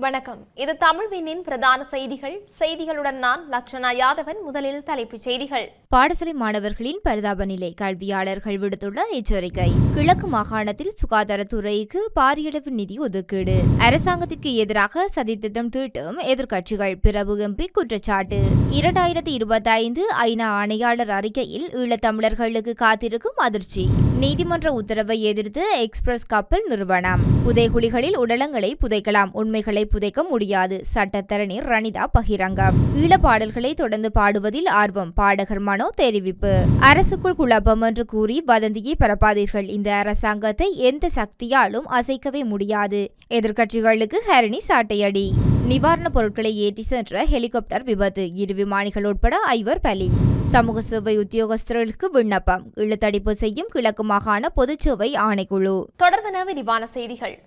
வணக்கம். இது தமிழ்வினின் பிரதான செய்திகள். செய்திகளுடன் நான் லக்ஷனா யாதவன். முதலில் தலைப்புச் செய்திகள். பாடசாலை மாணவர்களின் பரிதாப நிலை கல்வியாளர்கள் விடுத்துள்ள எச்சரிக்கை. கிழக்கு மாகாணத்தில் சுகாதாரத்துறைக்கு பாரியளவு நிதி ஒதுக்கீடு. அரசாங்கத்திற்கு எதிராக சதித்திட்டம் தீட்டும் எதிர்க்கட்சிகள் பிரபு எம்பி குற்றச்சாட்டு. இரண்டாயிரத்தி இருபத்தி ஐந்து ஐநா ஆணையாளர் அறிக்கையில் ஈழத்தமிழர்களுக்கு காத்திருக்கும் அதிர்ச்சி. நீதிமன்ற உத்தரவை எதிர்த்து எக்ஸ்பிரஸ் கப்பல் நிறுவனம். புதைகுழிகளில் உடலங்களை புதைக்கலாம். உண்மைகளை புதைக்க முடியாது. சட்டத்தரணி ரணிதா பகிரங்கம். ஈழப்பாடல்களை தொடர்ந்து பாடுவதில் ஆர்வம். பாடகர் மனோ தெரிவிப்பு. அரசுக்குள் குழப்பம் என்று கூறி வதந்தியை பரப்பாதீர்கள். இந்த அரசாங்கத்தை எந்த சக்தியாலும் அசைக்கவே முடியாது. எதிர்க்கட்சிகளுக்கு ஹரணி சாட்டையடி. நிவாரணப் பொருட்களை ஏற்றி சென்ற ஹெலிகாப்டர் விபத்து. இரு விமானிகள் உட்பட ஐவர் பலி. சமூக சேவை உத்தியோகஸ்தர்களுக்கு விண்ணப்பம். இழுத்தடிப்பு செய்யும் கிழக்கு மாகாண பொதுச்சேவை ஆணைக்குழு. தொடர்பென விரிவான செய்திகள்.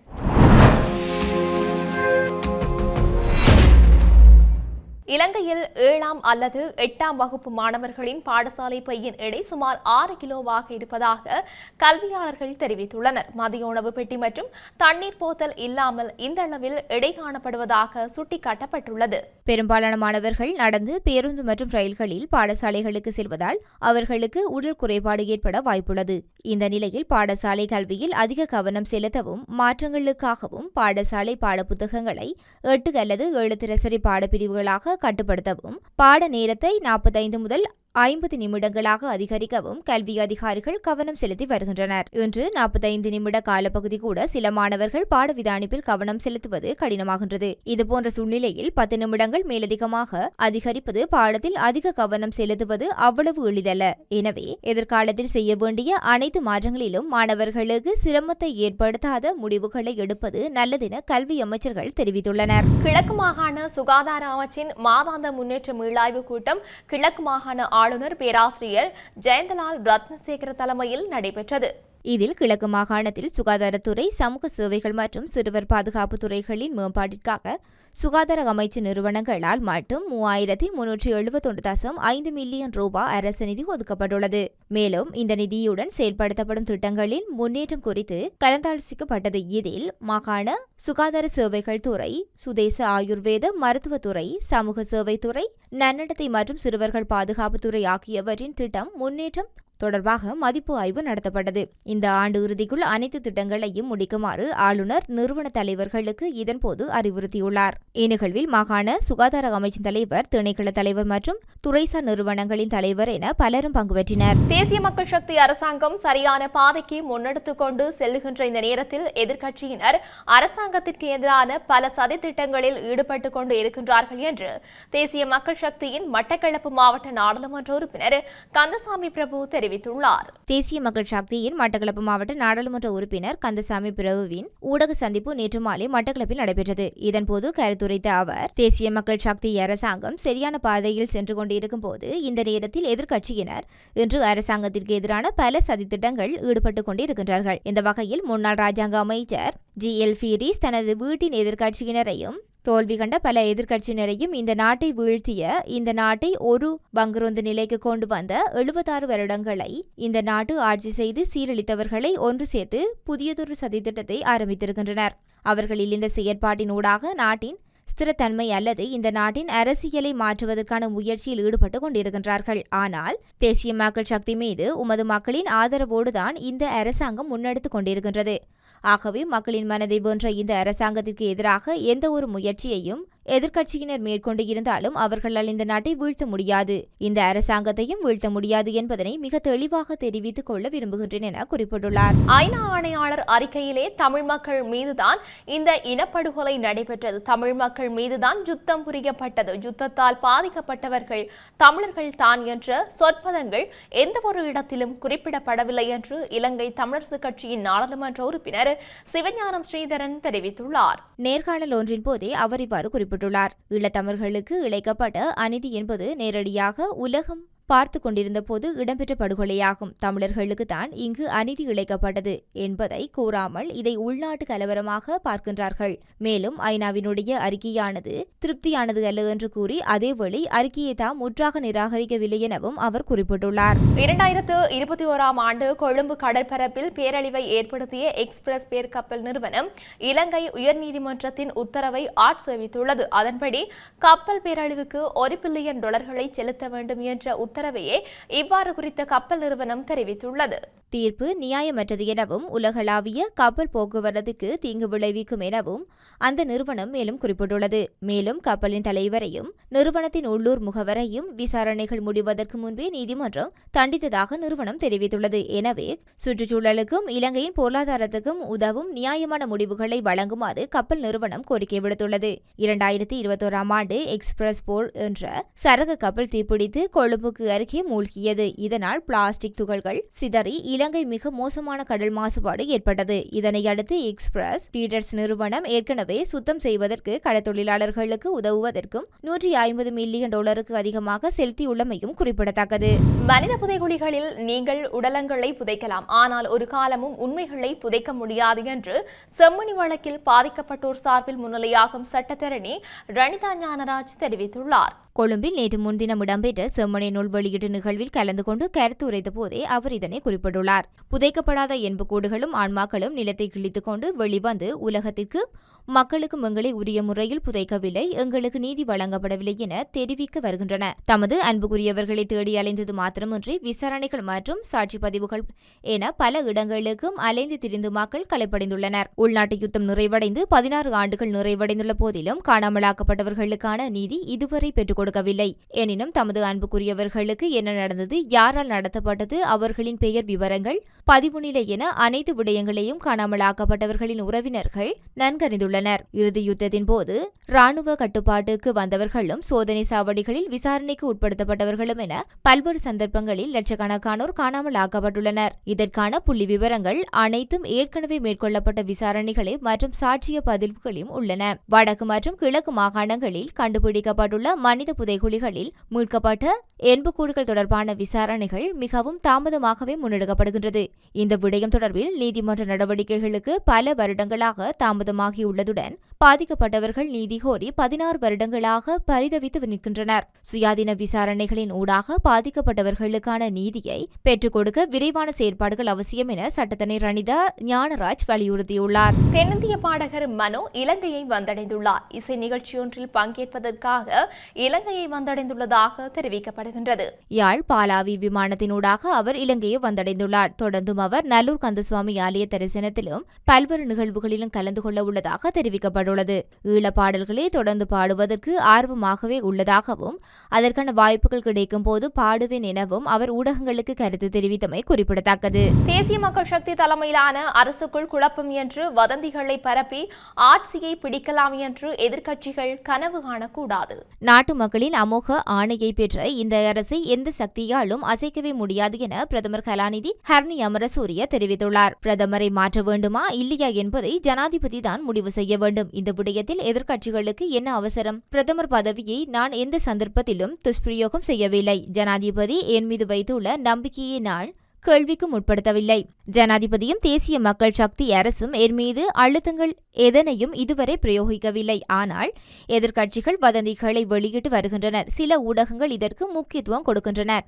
இலங்கையில் ஏழாம் அல்லது எட்டாம் வகுப்பு மாணவர்களின் பாடசாலை பையின் எடை சுமார் ஆறு கிலோவாக இருப்பதாக கல்வியாளர்கள் தெரிவித்துள்ளனர். மதிய உணவு பெட்டி மற்றும் தண்ணீர் போத்தல் இல்லாமல் இந்த அளவில் எடை காணப்படுவதாக சுட்டிக்காட்டப்பட்டுள்ளது. பெரும்பாலான மாணவர்கள் நடந்து பேருந்து மற்றும் ரயில்களில் பாடசாலைகளுக்கு செல்வதால் அவர்களுக்கு உடல் குறைபாடு ஏற்பட வாய்ப்புள்ளது. இந்த நிலையில் பாடசாலை கல்வியில் அதிக கவனம் செலுத்தவும் மாற்றங்களுக்காகவும் பாடசாலை பாடப்புத்தகங்களை எட்டு அல்லது ஏழு பாடப்பிரிவுகளாக கட்டுப்படுத்தவும். பாட நேரத்தை நாற்பத்தைந்து முதல் ஐம்பது நிமிடங்களாக அதிகரிக்கவும் கல்வி அதிகாரிகள் கவனம் செலுத்தி வருகின்றனர். இன்று நாற்பத்தைந்து நிமிட காலப்பகுதி கூட சில மாணவர்கள் பாடவிதானிப்பில் கவனம் செலுத்துவது கடினமாகின்றது. இதுபோன்ற சூழ்நிலையில் பத்து நிமிடங்கள் மேலதிகமாக அதிகரிப்பது பாடத்தில் அதிக கவனம் செலுத்துவது அவ்வளவு எளிதல்ல. எனவே எதிர்காலத்தில் செய்ய வேண்டிய அனைத்து மாற்றங்களிலும் மாணவர்களுக்கு சிரமத்தை ஏற்படுத்தாத முடிவுகளை எடுப்பது நல்லதென கல்வி அமைச்சர்கள் தெரிவித்துள்ளனர். கிழக்கு மாகாண சுகாதார அமைச்சின் மாதாந்த முன்னேற்ற மீளாய்வு கூட்டம் கிழக்கு மாகாண ஆளுநர் பேராசிரியர் ஜெயந்தலால் ரத்னசேகர தலைமையில் நடைபெற்றது. இதில் கிழக்கு மாகாணத்தில் சுகாதாரத்துறை சமூக சேவைகள் மற்றும் சிறுவர் பாதுகாப்பு துறைகளின் மேம்பாட்டிற்காக சுகாதார அமைச்சு நிறுவனங்களால் மட்டும் மூவாயிரத்தி முன்னூற்றி எழுபத்தொன்று தசம் ஐந்து மில்லியன் ரூபாய் அரசு நிதி ஒதுக்கப்பட்டுள்ளது. மேலும் இந்த நிதியுடன் செயல்படுத்தப்படும் திட்டங்களின் முன்னேற்றம் குறித்து கலந்தாலோசிக்கப்பட்டது. இதில் மாகாண சுகாதார சேவைகள் துறை சுதேச ஆயுர்வேத மருத்துவத்துறை சமூக சேவைத்துறை நன்னடத்தை மற்றும் சிறுவர்கள் பாதுகாப்புத்துறை ஆகியவற்றின் திட்டம் முன்னேற்றம் தொடர்பாக மதிப்பு ஆய்வு நடத்தப்பட்டது. இந்த ஆண்டு இறுதிக்குள் அனைத்து திட்டங்களையும் முடிக்குமாறு ஆளுநர் நிறுவன தலைவர்களுக்கு இதன்போது அறிவுறுத்தியுள்ளார். இந்நிகழ்வில் மாகாண சுகாதார அமைச்சின் தலைவர் திணைக்கள தலைவர் மற்றும் துறைசார் நிறுவனங்களின் தலைவர் என பலரும் பங்கு பெற்றினர் தேசிய மக்கள் சக்தி அரசாங்கம் சரியான பாதைக்கு முன்னெடுத்துக் கொண்டு செல்லுகின்ற இந்த நேரத்தில் எதிர்க்கட்சியினர் அரசாங்கத்திற்கு எதிரான பல சதித்திட்டங்களில் ஈடுபட்டுக் கொண்டு இருக்கின்றார்கள் என்று தேசிய மக்கள் சக்தியின் மட்டக்களப்பு மாவட்ட நாடாளுமன்ற உறுப்பினர் கந்தசாமி பிரபு தெரிவித்தார் தெரிவித்துள்ளார். தேசிய மக்கள் சக்தியின் மட்டக்களப்பு மாவட்ட நாடாளுமன்ற உறுப்பினர் கந்தசாமி பிரபுவின் ஊடக சந்திப்பு நேற்று மாலை மட்டக்களப்பில் நடைபெற்றது. இதன்போது கருத்துரைத்த அவர் தேசிய மக்கள் சக்தி அரசாங்கம் சரியான பாதையில் சென்று கொண்டிருக்கும் போது இந்த நேரத்தில் எதிர்க்கட்சியினர் இன்று அரசாங்கத்திற்கு எதிரான பல சதித்திட்டங்கள் ஈடுபட்டுக் கொண்டிருக்கின்றார்கள். இந்த வகையில் முன்னாள் ராஜாங்க அமைச்சர் ஜி எல் ஃபீரிஸ் தனது வீட்டின் எதிர்க்கட்சியினரையும் தோல்வி கண்ட பல எதிர்க்கட்சியினரையும் இந்த நாட்டை வீழ்த்திய இந்த நாட்டை ஒரு பங்குரொந்து நிலைக்கு கொண்டு வந்த எழுபத்தாறு வருடங்களை இந்த நாட்டு ஆட்சி செய்து சீரழித்தவர்களை ஒன்று சேர்த்து புதியதொரு சதித்திட்டத்தை ஆரம்பித்திருக்கின்றனர். அவர்களில் இந்த செயற்பாட்டினூடாக நாட்டின் ஸ்திரத்தன்மை அல்லது இந்த நாட்டின் அரசியலை மாற்றுவதற்கான முயற்சியில் ஈடுபட்டு கொண்டிருக்கின்றார்கள். ஆனால் தேசிய மக்கள் சக்தி மீது உமது மக்களின் ஆதரவோடுதான் இந்த அரசாங்கம் முன்னெடுத்துக் கொண்டிருக்கின்றது. ஆகவே மக்களின் மனதை வென்ற இந்த அரசாங்கத்திற்கு எதிராக எந்த ஒரு முயற்சியையும் எதிர்க்கட்சியினர் மேற்கொண்டு இருந்தாலும் அவர்களால் இந்த நாட்டை வீழ்த்த முடியாது. இந்த அரசாங்கத்தையும் வீழ்த்த முடியாது என்பதனை மிக தெளிவாக தெரிவித்துக் கொள்ள விரும்புகின்றேன் என குறிப்பிட்டுள்ளார். ஐநா ஆணையாளர் அறிக்கையிலே தமிழ் மக்கள் மீதுதான் இந்த இனப்படுகொலை நடைபெற்றது. தமிழ் மக்கள் மீதுதான் யுத்தம் புரியப்பட்டது. யுத்தத்தால் பாதிக்கப்பட்டவர்கள் தமிழர்கள் தான் என்ற சொற்பதங்கள் எந்த ஒரு இடத்திலும் குறிப்பிடப்படவில்லை என்று இலங்கை தமிழரசு கட்சியின் நாடாளுமன்ற உறுப்பினர் சிவஞானம் ஸ்ரீதரன் தெரிவித்துள்ளார். நேர்காணல் ஒன்றின் போதே அவர் இவ்வாறு குறிப்பிட்டுள்ளார். ஈழத்தமிழர்களுக்கு இழைக்கப்பட்ட அநீதி என்பது நேரடியாக உலகம் பார்த்து கொண்டிருந்த போது இடம்பெற்ற படுகொலையாகும். தமிழர்களுக்கு தான் இங்கு அநீதி இழைக்கப்பட்டது என்பதை கூறாமல் இதை உள்நாட்டு கலவரமாக பார்க்கின்றார்கள். மேலும் ஐநாவினுடைய அறிக்கையானது திருப்தியானது அல்ல என்று கூறி அதேவேளை அறிக்கையை தாம் முற்றாக நிராகரிக்கவில்லை எனவும் அவர் குறிப்பிட்டுள்ளார். இரண்டாயிரத்து இருபத்தி ஓராம் ஆண்டு கொழும்பு கடற்பரப்பில் பேரழிவை ஏற்படுத்திய எக்ஸ்பிரஸ் பேர் கப்பல் நிறுவனம் இலங்கை உயர்நீதிமன்றத்தின் உத்தரவை ஆட்சேபித்துள்ளது. அதன்படி கப்பல் பேரழிவுக்கு ஒரு பில்லியன் டாலர்களை செலுத்த வேண்டும் என்ற உத்தரவையே இவ்வாறு குறித்த கப்பல் நிறுவனம் தெரிவித்துள்ளது. தீர்ப்பு நியாயமற்றது எனவும் உலகளாவிய கப்பல் போக்குவரத்துக்கு தீங்கு விளைவிக்கும் எனவும் அந்த நிறுவனம் மேலும் குறிப்பிட்டுள்ளது. மேலும் கப்பலின் தலைவரையும் நிறுவனத்தின் உள்ளூர் முகவரையும் விசாரணைகள் முடிவதற்கு முன்பே நீதிமன்றம் தண்டித்ததாக நிறுவனம் தெரிவித்துள்ளது. எனவே சுற்றுச்சூழலுக்கும் இலங்கையின் பொருளாதாரத்துக்கும் உதவும் நியாயமான முடிவுகளை வழங்குமாறு கப்பல் நிறுவனம் கோரிக்கை விடுத்துள்ளது. இரண்டாயிரத்தி இருபத்தோராம் ஆண்டு எக்ஸ்பிரஸ் போர் என்ற சரகு கப்பல் தீப்பிடித்து கொழும்புக்கு அருகே மூழ்கியது. இதனால் பிளாஸ்டிக் துகள்கள் சிதறி இலங்கை மிக மோசமான கடல் மாசுபாடு ஏற்பட்டது. இதனை அடுத்து எக்ஸ்பிரஸ் பீடர்ஸ் நிறுவனம் ஏற்கனவே சுத்தம் செய்வதற்கு கடத்தொழிலாளர்களுக்கு உதவுவதற்கும் நூற்றி ஐம்பது மில்லியன் டாலருக்கு அதிகமாக செலுத்தியுள்ளமையும் குறிப்பிடத்தக்கது. மனித புதைகுழிகளில் நீங்கள் உடலங்களை புதைக்கலாம். ஆனால் ஒரு காலமும் உண்மைகளை புதைக்க முடியாது என்று செம்மணி வழக்கில் பாதிக்கப்பட்டோர் சார்பில் முன்னிலையாகும் சட்டத்தரணி ரணிதா ஞானராஜ் தெரிவித்துள்ளார். கொழும்பில் நேற்று முன்தினம் இடம்பெற்ற செம்மனை நூல் வெளியீட்டு நிகழ்வில் கலந்து கொண்டு கருத்து உரைத்த போதே அவர் இதனை குறிப்பிட்டுள்ளார். புதைக்கப்படாத எண்புக்கூடுகளும் ஆன்மாக்களும் நிலத்தை கிழித்துக் கொண்டு வெளிவந்து உலகத்திற்கு மக்களுக்கும் எங்களை உரிய முறையில் புதைக்கவில்லை எங்களுக்கு நீதி வழங்கப்படவில்லை என தெரிவிக்க வருகின்றன. தமது அன்புக்குரியவர்களை தேடி அலைந்தது மாத்திரமின்றி விசாரணைகள் மற்றும் சாட்சி பதிவுகள் என பல இடங்களுக்கும் அலைந்து திரிந்து மக்கள் களைப்படைந்துள்ளனர். உள்நாட்டு யுத்தம் நிறைவடைந்து பதினாறு ஆண்டுகள் நிறைவடைந்துள்ள போதிலும் காணாமலாக்கப்பட்டவர்களுக்கான நீதி இதுவரை பெற்றுக் கொடுக்கவில்லை. எனினும் தமது அன்புக்குரியவர்களுக்கு என்ன நடந்தது யாரால் நடத்தப்பட்டது அவர்களின் பெயர் விவரங்கள் பதிவு நிலை என அனைத்து விடயங்களையும் காணாமலாக்கப்பட்டவர்களின் உறவினர்கள் நன்கறிந்துள்ளனர். இறுதி யுத்தத்தின் போது ராணுவ கட்டுப்பாட்டுக்கு வந்தவர்களும் சோதனை சாவடிகளில் விசாரணைக்கு உட்படுத்தப்பட்டவர்களும் என பல்வேறு சந்தர்ப்பங்களில் லட்சக்கணக்கானோர் காணாமல் ஆக்கப்பட்டுள்ளனர் இதற்கான புள்ளி விவரங்கள் அனைத்தும் ஏற்கனவே மேற்கொள்ளப்பட்ட விசாரணைகளை மற்றும் சாட்சிய பதிவுகளையும் உள்ளன. வடக்கு மற்றும் கிழக்கு மாகாணங்களில் கண்டுபிடிக்கப்பட்டுள்ள மனித புதைகுழிகளில் மீட்கப்பட்ட என்புக்கூடுகள் தொடர்பான விசாரணைகள் மிகவும் தாமதமாகவே முன்னெடுக்கப்படுகின்றது. இந்த விடயம் தொடர்பில் நீதிமன்ற நடவடிக்கைகளுக்கு பல வருடங்களாக தாமதமாகியுள்ளதுடன் பாதிக்கப்பட்டவர்கள் நீதி கோரி பதினாறு வருடங்களாக பரிதவித்து நிற்கின்றனர். சுயாதீன விசாரணைகளின் ஊடாக பாதிக்கப்பட்டவர்களுக்கான நீதியை பெற்றுக் கொடுக்க விரைவான செயற்பாடுகள் அவசியம் என சட்டத்தனை ரணிதா ஞானராஜ் வலியுறுத்தியுள்ளார். தென்னிந்திய பாடகர் மனோ இலங்கையை வந்தடைந்துள்ளார். இசை நிகழ்ச்சியொன்றில் பங்கேற்பதற்காக இலங்கை இலங்கையை வந்தடைந்துள்ளதாக தெரிவிக்கப்படுகின்றது. யாழ் பாலாவி விமானத்தினூடாக அவர் இலங்கையை வந்தடைந்துள்ளார். தொடர்ந்தும் அவர் நல்லூர் கந்தசுவாமி ஆலய தரிசனத்திலும் பல்வேறு நிகழ்வுகளிலும் கலந்து கொள்ள உள்ளதாக தெரிவிக்கப்பட்டுள்ளது. ஈழ பாடல்களை தொடர்ந்து பாடுவதற்கு ஆர்வமாகவே உள்ளதாகவும் அதற்கான வாய்ப்புகள் கிடைக்கும் போது பாடுவேன் எனவும் அவர் ஊடகங்களுக்கு கருத்து தெரிவித்தமை குறிப்பிடத்தக்கது. தேசிய மக்கள் சக்தி தலைமையிலான அரசுக்குள் குழப்பம் என்று வதந்திகளை பரப்பி ஆட்சியை பிடிக்கலாம் என்று எதிர்க்கட்சிகள் கனவு காணக்கூடாது. நாட்டு மக்களின் அமோக ஆணையை பெற்ற இந்த அரசை எந்த சக்தியாலும் அசைக்கவே முடியாது என பிரதமர் கலாநிதி ஹர்னி அமரசூரிய தெரிவித்துள்ளார். பிரதமரை மாற்ற வேண்டுமா இல்லையா என்பதை ஜனாதிபதி தான் முடிவு செய்ய வேண்டும். இந்த விடயத்தில் எதிர்க்கட்சிகளுக்கு என்ன அவசரம்? பிரதமர் பதவியை நான் எந்த சந்தர்ப்பத்திலும் துஷ்பிரயோகம் செய்யவில்லை. ஜனாதிபதி என் மீது வைத்துள்ள நம்பிக்கையை நான் கேள்விக்கும் உட்படுத்தவில்லை. ஜனாதிபதியும் தேசிய மக்கள் சக்தி அரசும் என் மீது அழுத்தங்கள் எதனையும் இதுவரை பிரயோகிக்கவில்லை. ஆனால் எதிர்க்கட்சிகள் வதந்திகளை வெளியிட்டு வருகின்றனர். சில ஊடகங்கள் இதற்கு முக்கியத்துவம் கொடுக்கின்றனர்.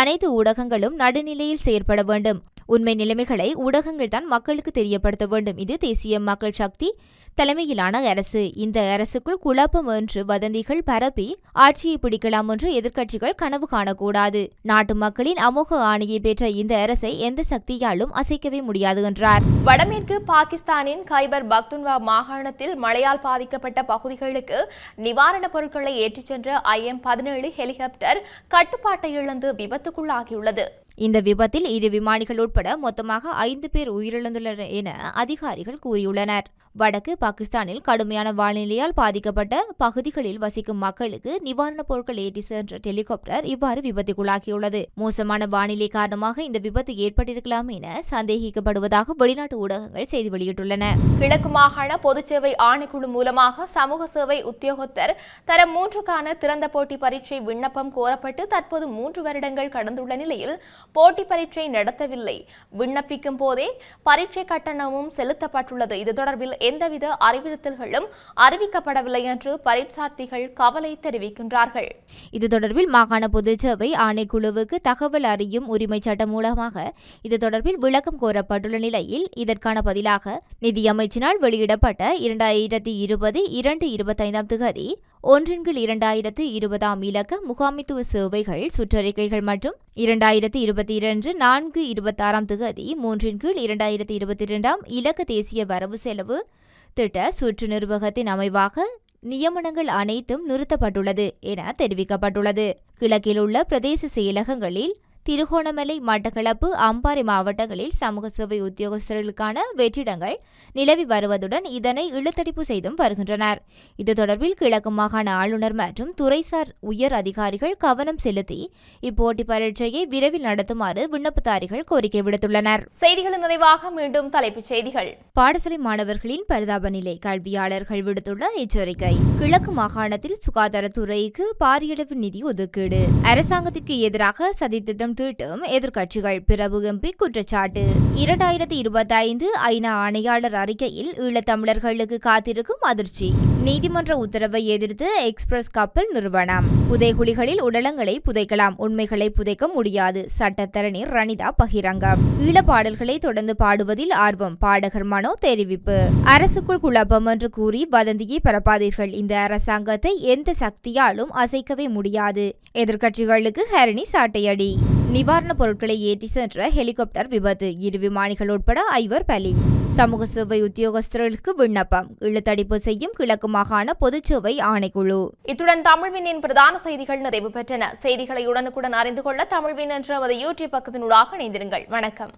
அனைத்து ஊடகங்களும் நடுநிலையில் செயற்பட வேண்டும். உண்மை நிலைமைகளை ஊடகங்கள் தான் மக்களுக்கு தெரியப்படுத்த வேண்டும். இது தேசிய மக்கள் சக்தி தலைமையிலான அரசு. இந்த அரசுக்குள் குழப்பம் என்று வதந்திகள் பரப்பி ஆட்சியை பிடிக்கலாம் என்று எதிர்க்கட்சிகள் கனவு காணக்கூடாது. நாட்டு மக்களின் அமோக ஆணையை பெற்ற இந்த அரசை எந்த சக்தியாலும் அசைக்கவே முடியாது என்றார். வடமேற்கு பாகிஸ்தானின் கைபர் பக்துன்வா மாகாணத்தில் மழையால் பாதிக்கப்பட்ட பகுதிகளுக்கு நிவாரணப் பொருட்களை ஏற்றிச் சென்ற ஐஎம் பதினேழு ஹெலிகாப்டர் கட்டுப்பாட்டை இழந்து விபத்துக்குள்ளாகியுள்ளது. இந்த விபத்தில் இரு விமானிகள் உட்பட மொத்தமாக ஐந்து பேர் உயிரிழந்துள்ளனர் என அதிகாரிகள் கூறியுள்ளனர். வடக்கு பாகிஸ்தானில் கடுமையான வானிலையால் பாதிக்கப்பட்ட பகுதிகளில் வசிக்கும் மக்களுக்கு நிவாரணப் பொருட்கள் ஏற்றி சென்ற ஹெலிகாப்டர் இவ்வாறு விபத்துக்குள்ளாகியுள்ளது. மோசமான வானிலை காரணமாக இந்த விபத்து ஏற்பட்டிருக்கலாம் என சந்தேகிக்கப்படுவதாக வெளிநாட்டு ஊடகங்கள் செய்தி வெளியிட்டுள்ளன. கிழக்கு மாகாண பொதுச்சேவை ஆணைக்குழு மூலமாக சமூக சேவை உத்தியோகத்தர் தரம் மூன்றுக்கான திறந்த போட்டி பரீட்சை விண்ணப்பம் கோரப்பட்டு தற்போது மூன்று வருடங்கள் கடந்துள்ள நிலையில் போட்டி பரீட்சை நடத்தவில்லை. விண்ணப்பிக்கும் போதே பரீட்சை கட்டணமும் செலுத்தப்பட்டுள்ளது. இது தொடர்பில் எந்தவித அறிவுறுத்தல்களும் அறிவிக்கப்படவில்லை என்று பரீட்சார்த்திகள் கவலை தெரிவிக்கின்றார்கள். இது தொடர்பில் மாகாண பொதுச்சேவை ஆணைக்குழுவுக்கு தகவல் அறியும் உரிமை சட்டம் மூலமாக இது தொடர்பில் விளக்கம் கோரப்பட்டுள்ள நிலையில் இதற்கான பதிலாக நிதியமைச்சினால் வெளியிடப்பட்ட இரண்டாயிரத்தி இருபது இரண்டு இருபத்தைந்தாம் திகதி ஒன்றின் கீழ் இரண்டாயிரத்து இருபதாம் இலக்க முகாமித்துவ சேவைகள் சுற்றறிக்கைகள் மற்றும் இரண்டாயிரத்தி இருபத்தி இரண்டு நான்கு இருபத்தாறாம் திகதி மூன்றின் கீழ் இரண்டாயிரத்தி இருபத்தி இரண்டாம் இலக்க தேசிய வரவு செலவு திட்ட சுற்று நிர்வாகத்தின் அமைவாக நியமனங்கள் அனைத்தும் நிறுத்தப்பட்டுள்ளது என தெரிவிக்கப்பட்டுள்ளது. கிழக்கில் உள்ள பிரதேச செயலகங்களில் திருகோணமலை மட்டக்களப்பு அம்பாறை மாவட்டங்களில் சமூக சேவை உத்தியோகஸ்தர்களுக்கான வெற்றிடங்கள் நிலவி வருவதுடன் இதனை இழுத்தடிப்பு செய்தும் வருகின்றனர். இது தொடர்பில் கிழக்கு மாகாண ஆளுநர் மற்றும் துறைசார் உயர் அதிகாரிகள் கவனம் செலுத்தி இப்போட்டி பரீட்சையை விரைவில் நடத்துமாறு விண்ணப்பதாரிகள் கோரிக்கை விடுத்துள்ளனர். செய்திகளின் நிறைவாக மீண்டும் தலைப்புச் செய்திகள். பாடசாலை மாணவர்களின் பரிதாப நிலை கல்வியாளர்கள் விடுத்துள்ள எச்சரிக்கை. கிழக்கு மாகாணத்தில் சுகாதாரத்துறைக்கு பாரியளவு நிதி ஒதுக்கீடு. அரசாங்கத்திற்கு எதிராக சதித்திட்டம் தீட்டும் எதிர்க்கட்சிகள் பிரபு எம்பி குற்றச்சாட்டு. இரண்டாயிரத்தி இருபத்தைந்து ஐநா ஆணையாளர் அறிக்கையில் ஈழத்தமிழர்களுக்கு காத்திருக்கும் அதிர்ச்சி. நீதிமன்ற உத்தரவை எதிர்த்து எக்ஸ்பிரஸ் கப்பல் நிறுவனம். புதைகுழிகளில் உடலங்களை புதைக்கலாம் உண்மைகளை புதைக்க முடியாது சட்டத்தரணி ரணிதா பகிரங்கம். ஈழப்பாடல்களை தொடர்ந்து பாடுவதில் ஆர்வம் பாடகர் மனோ தெரிவிப்பு. அரசுக்குள் குழப்பம் என்று கூறி வதந்தியை பரப்பாதீர்கள். இந்த அரசாங்கத்தை எந்த சக்தியாலும் அசைக்கவே முடியாது. எதிர்க்கட்சிகளுக்கு ஹரணி சாட்டையடி. நிவாரணப் பொருட்களை ஏற்றி சென்ற ஹெலிகாப்டர் விபத்து. இரு விமானிகள் உட்பட ஐவர் பலி. சமூக சேவை உத்தியோகஸ்தர்களுக்கு விண்ணப்பம். இழுத்தடிப்பு செய்யும் கிழக்கு மாகாண பொதுச்சேவை ஆணைக்குழு. இத்துடன் தமிழ்வினின் பிரதான செய்திகள் நிறைவு பெற்றன. செய்திகளை உடனுக்குடன் அறிந்து கொள்ள தமிழ்வின் என்ற நமது யூடியூப் பக்கத்தினூடாக இணைந்திருங்கள். வணக்கம்.